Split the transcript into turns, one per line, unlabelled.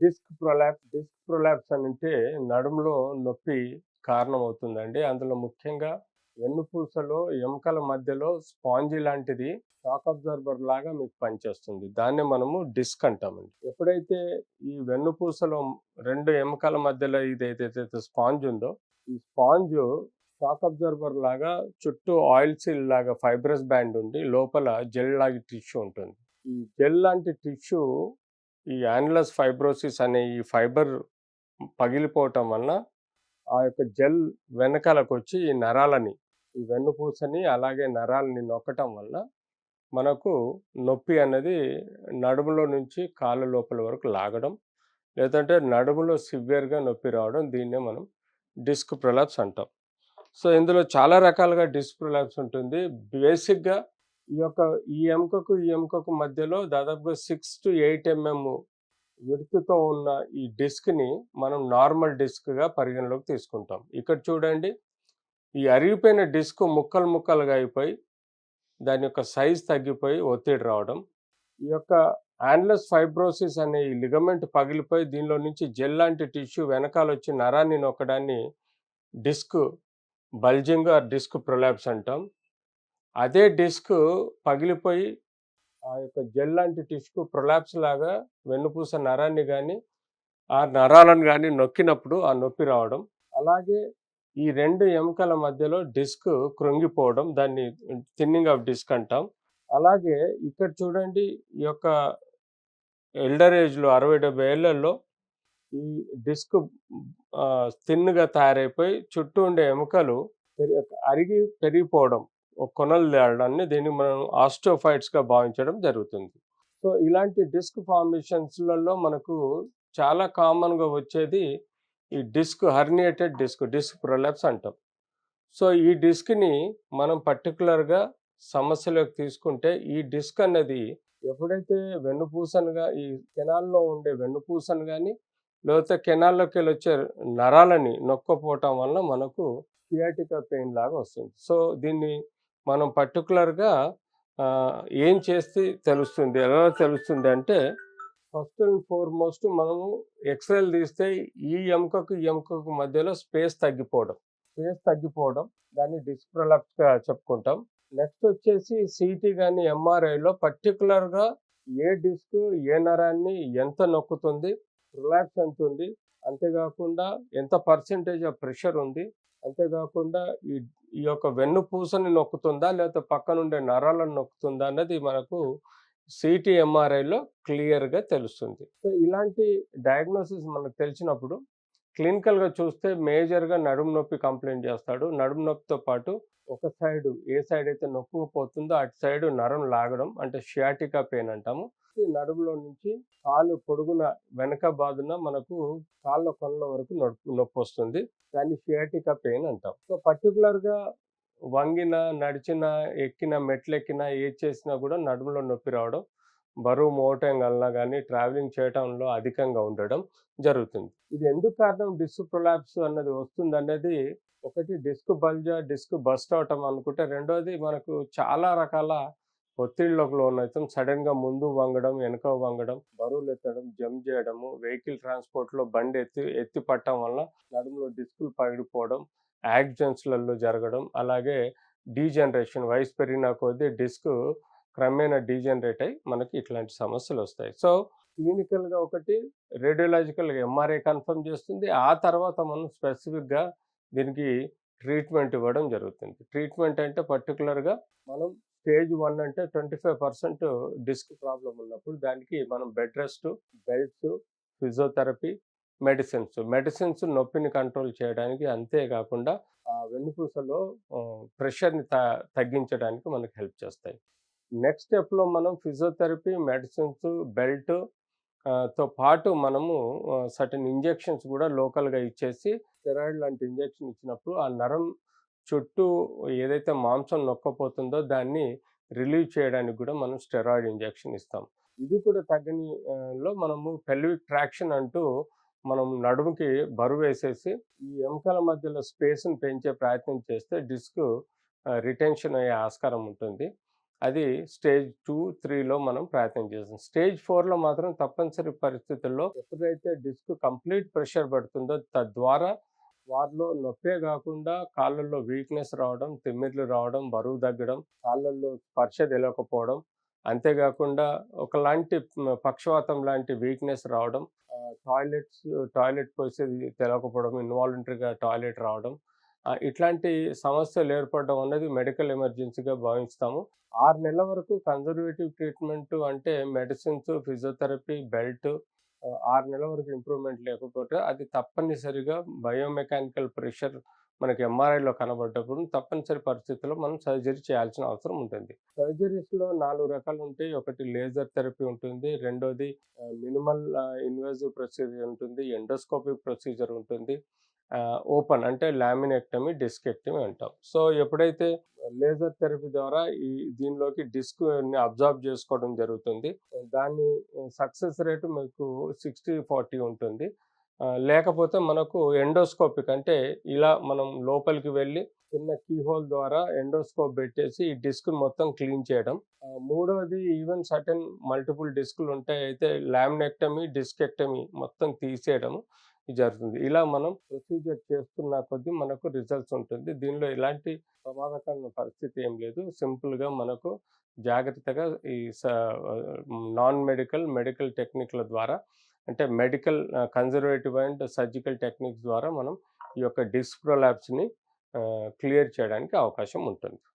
Disc prolapse disc prolapse అని అంటే నడుములో నొప్పి కారణమవుతుందండి. అందులో ముఖ్యంగా వెన్నుపూసలో ఎముకల మధ్యలో స్పాంజి లాంటిది షాక్ అబ్జర్బర్ లాగా మీకు పనిచేస్తుంది. దాన్ని మనము డిస్క్ అంటామండి. ఎప్పుడైతే ఈ వెన్నుపూసలో రెండు ఎముకల మధ్యలో ఇది ఏదైతే స్పాంజ్ ఉందో ఈ స్పాంజ్ షాక్ అబ్జర్బర్ లాగా చుట్టూ ఆయిల్ సీల్ లాగా ఫైబ్రస్ బ్యాండ్ ఉండి లోపల జెల్ లాంటి టిష్యూ ఉంటుంది. ఈ జెల్ లాంటి టిష్యూ ఈ యాన్లస్ ఫైబ్రోసిస్ అనే ఈ ఫైబర్ పగిలిపోవటం వలన ఆ యొక్క జెల్ వెనకాలకు వచ్చి ఈ నరాలని ఈ వెన్నుపూసని అలాగే నరాలని నొక్కటం వల్ల మనకు నొప్పి అన్నది నడుములో నుంచి కాళ్ళ లోపల వరకు లాగడం లేదంటే నడుములో సివియర్గా నొప్పి రావడం దీన్నే మనం డిస్క్ ప్రొలాప్స్ అంటాం. సో ఇందులో చాలా రకాలుగా డిస్క్ ప్రొలాప్స్ ఉంటుంది. బేసిక్గా ఈ యొక్క ఈ ఎముకకు ఈ ఎముకకు మధ్యలో దాదాపుగా six to eight M M విడుతుతో ఉన్న ఈ డిస్క్ని మనం నార్మల్ డిస్క్గా పరిగణలోకి తీసుకుంటాం. ఇక్కడ చూడండి ఈ అరిగిపోయిన డిస్క్ ముక్కలు ముక్కలుగా అయిపోయి దాని యొక్క సైజ్ తగ్గిపోయి ఒత్తిడి రావడం ఈ యొక్క యాన్లస్ ఫైబ్రోసిస్ అనే ఈ లిగమెంట్ పగిలిపోయి దీనిలో నుంచి జెల్ లాంటి టిష్యూ వెనకాల వచ్చి నరాన్ని నొక్కడాన్ని disc bulging or disc prolapse అంటాం. అదే డిస్క్ పగిలిపోయి ఆ యొక్క జెల్ లాంటి డిస్క్ ప్రొలాప్స్ లాగా వెన్నుపూస నరాన్ని కానీ ఆ నరాలను కానీ నొక్కినప్పుడు ఆ నొప్పి రావడం. అలాగే ఈ రెండు ఎముకల మధ్యలో డిస్క్ కృంగిపోవడం దాన్ని థిన్నింగ్ ఆఫ్ డిస్క్ అంటాం. అలాగే ఇక్కడ చూడండి ఈ యొక్క ఎల్డర్ ఏజ్లో అరవై డెబ్బై ఏళ్ళలో ఈ డిస్క్ థిన్గా తయారైపోయి చుట్టూ ఉండే ఎముకలు అరిగి పెరిగిపోవడం. కొనలు తేడాన్ని దీన్ని మనం ఆస్టోఫైట్స్గా భావించడం జరుగుతుంది. సో ఇలాంటి డిస్క్ ఫార్మేషన్స్లలో మనకు చాలా కామన్గా వచ్చేది ఈ disc herniated disc disc prolapse అంటాం. సో ఈ డిస్క్ని మనం పర్టికులర్గా సమస్యలోకి తీసుకుంటే ఈ డిస్క్ అన్నది ఎప్పుడైతే వెన్నుపూసనుగా ఈ కెనాల్లో ఉండే వెన్నుపూసను కానీ లేకపోతే కెనాల్లోకి వెళ్ళి వచ్చే నరాలని నొక్కపోవటం వల్ల మనకు సియాటికా పెయిన్ లాగా వస్తుంది. సో దీన్ని మనం పర్టికులర్గా ఏం చేస్తే తెలుస్తుంది? ఎలా తెలుస్తుంది అంటే ఫస్ట్ అండ్ ఫార్మోస్ట్ మనము ఎక్స్రేలు తీస్తే ఈ ఎముకకు ఎముకకు మధ్యలో స్పేస్ తగ్గిపోవడం. స్పేస్ తగ్గిపోవడం దాన్ని డిస్ప్రలప్ట్గా చెప్పుకుంటాం. నెక్స్ట్ వచ్చేసి సిటీ కానీ ఎంఆర్ఐలో పర్టికులర్గా ఏ డిస్క్ ఏ నరాన్ని ఎంత నొక్కుతుంది రిలాక్స్ ఎంత ఉంది అంతేకాకుండా ఎంత పర్సెంటేజ్ ఆఫ్ ప్రెషర్ ఉంది అంతేకాకుండా ఈ ఈ యొక్క వెన్నుపూసని నొక్కుతుందా లేకపోతే పక్కనుండే నరాలను నొక్కుతుందా అన్నది మనకు సిటీ ఎంఆర్ఐలో క్లియర్గా తెలుస్తుంది. సో ఇలాంటి డయాగ్నోసిస్ మనకు తెలిసినప్పుడు క్లినికల్గా చూస్తే మేజర్గా నడుము నొప్పి కంప్లైంట్ చేస్తాడు. నడుము నొప్పితో పాటు ఒక సైడ్ ఏ సైడ్ అయితే నొక్కుపోతుందో అటు సైడ్ నరం లాగడం అంటే షియాటికా పెయిన్ అంటాము. నడుములో నుంచి కాలు పొడుగున వెనక బాదున మనకు కాళ్ళ కొనల వరకు నొప్పి నొప్పి వస్తుంది. దాన్ని షియాటికా పెయిన్ అంటాం. సో పర్టికులర్గా వంగిన నడిచిన ఎక్కిన మెట్లెక్కిన ఏది చేసినా కూడా నడుములో నొప్పి రావడం బరువు మోయటం వలన కానీ ట్రావెలింగ్ చేయటంలో అధికంగా ఉండడం జరుగుతుంది. ఇది ఎందుకు కారణం? డిస్క్ ప్రొలాప్స్ అన్నది వస్తుంది అనేది ఒకటి డిస్క్ బల్జా డిస్క్ బస్ట్ అవటం అనుకుంటే రెండోది మనకు చాలా రకాల ఒత్తిడిలోకి లోన్ సడన్గా సడన్గా ముందు వంగడం వెనుక వంగడం బరువులు ఎత్తడం జంప్ చేయడము వెహికల్ ట్రాన్స్పోర్ట్లో బండి ఎత్తి ఎత్తి పట్టడం వల్ల నడుములో డిస్కులు పగిలిపోవడం యాక్సిడెంట్స్లలో జరగడం అలాగే డీజనరేషన్ వయసు పెరిగిన కొద్దీ డిస్క్ క్రమేణా డీజనరేట్ అయి మనకి ఇట్లాంటి సమస్యలు వస్తాయి. సో క్లినికల్గా ఒకటి రేడియోలాజికల్గా ఎంఆర్ఐ కన్ఫర్మ్ చేస్తుంది. ఆ తర్వాత మనం స్పెసిఫిక్గా దీనికి ట్రీట్మెంట్ ఇవ్వడం జరుగుతుంది. ట్రీట్మెంట్ అంటే పర్టికులర్గా మనం స్టేజ్ వన్ అంటే twenty five percent disc problem ఉన్నప్పుడు దానికి మనం bed rest belts physiotherapy medicines. Medicines నొప్పిని కంట్రోల్ చేయడానికి అంతేకాకుండా ఆ వెన్నుపూసలో ప్రెషర్ని త తగ్గించడానికి మనకు హెల్ప్ చేస్తాయి. నెక్స్ట్ స్టెప్లో మనం ఫిజియోథెరపీ మెడిసిన్స్ బెల్ట్తో పాటు మనము సర్టన్ ఇంజెక్షన్స్ కూడా లోకల్గా ఇచ్చేసి స్టెరాయిడ్ లాంటి ఇంజెక్షన్ ఇచ్చినప్పుడు ఆ నరం చుట్టూ ఏదైతే మాంసం నొక్కపోతుందో దాన్ని రిలీవ్ చేయడానికి కూడా మనం స్టెరాయిడ్ ఇంజెక్షన్ ఇస్తాం. ఇది కూడా తగ్గని లో మనము పెల్విక్ ట్రాక్షన్ అంటూ మనం నడుముకి బరువు వేసేసి ఈ ఎముకల మధ్యలో స్పేస్ని పెంచే ప్రయత్నం చేస్తే డిస్క్ రిటెన్షన్ అయ్యే ఆస్కారం ఉంటుంది. అది స్టేజ్ టూ త్రీలో మనం ప్రయత్నం చేస్తాం. స్టేజ్ ఫోర్లో మాత్రం తప్పనిసరి పరిస్థితుల్లో ఎప్పుడైతే డిస్క్ కంప్లీట్ ప్రెషర్ పడుతుందో తద్వారా వారిలో నొప్పే కాకుండా కాళ్ళల్లో వీక్నెస్ రావడం తిమ్మిర్లు రావడం బరువు తగ్గడం కాళ్ళల్లో స్పర్శ తెలియకపోవడం అంతేకాకుండా ఒకలాంటి పక్షవాతం లాంటి వీక్నెస్ రావడం టాయిలెట్స్ టాయిలెట్ పోసేది తెలియకపోవడం ఇన్వాలంటరీగా టాయిలెట్ రావడం ఇట్లాంటి సమస్యలు ఏర్పడడం అనేది మెడికల్ ఎమర్జెన్సీగా భావిస్తాము. ఆరు నెలల వరకు కన్జర్వేటివ్ ట్రీట్మెంట్ అంటే మెడిసిన్స్ ఫిజియోథెరపీ బెల్ట్ ఆరు నెలల వరకు ఇంప్రూవ్మెంట్ లేకపోతే అది తప్పనిసరిగా బయోమెకానికల్ ప్రెషర్ మనకి ఎంఆర్ఐలో కనబడ్డప్పుడు తప్పనిసరి పరిస్థితుల్లో మనం సర్జరీ చేయాల్సిన అవసరం ఉంటుంది. సర్జరీస్లో నాలుగు రకాలు ఉంటాయి. ఒకటి లేజర్ థెరపీ ఉంటుంది. రెండోది మినిమల్ ఇన్వేజివ్ ప్రొసీజర్ ఉంటుంది. ఎండోస్కోపిక్ ప్రొసీజర్ ఉంటుంది. ఓపెన్ అంటే లామినెక్టమీ డిస్కెక్టమీ అంటాం. సో ఎప్పుడైతే లేజర్ థెరపీ ద్వారా ఈ దీనిలోకి డిస్క్ అబ్జార్బ్ చేసుకోవడం జరుగుతుంది దాని సక్సెస్ రేటు మీకు సిక్స్టీ ఫార్టీ ఉంటుంది. లేకపోతే మనకు ఎండోస్కోపిక్ అంటే ఇలా మనం లోపలికి వెళ్ళి చిన్న కీహోల్ ద్వారా ఎండోస్కోప్ పెట్టేసి ఈ డిస్క్ మొత్తం క్లీన్ చేయడం. మూడవది ఈవెన్ సర్టెన్ మల్టిపుల్ డిస్కులు ఉంటాయి అయితే లామినెక్టమీ డిస్కెక్టమీ మొత్తం తీసేయడం జరుగుతుంది. ఇలా మనం ప్రొసీజర్ చేస్తున్న కొద్దీ మనకు రిజల్ట్స్ ఉంటుంది. దీనిలో ఎలాంటి ప్రమాదకరమైన పరిస్థితి ఏం లేదు. సింపుల్గా మనకు జాగ్రత్తగా ఈ నాన్ మెడికల్ మెడికల్ టెక్నిక్ల ద్వారా అంటే medical conservative and surgical techniques ద్వారా మనం ఈ యొక్క డిస్క్ ప్రొలాప్స్ని క్లియర్ చేయడానికి అవకాశం ఉంటుంది.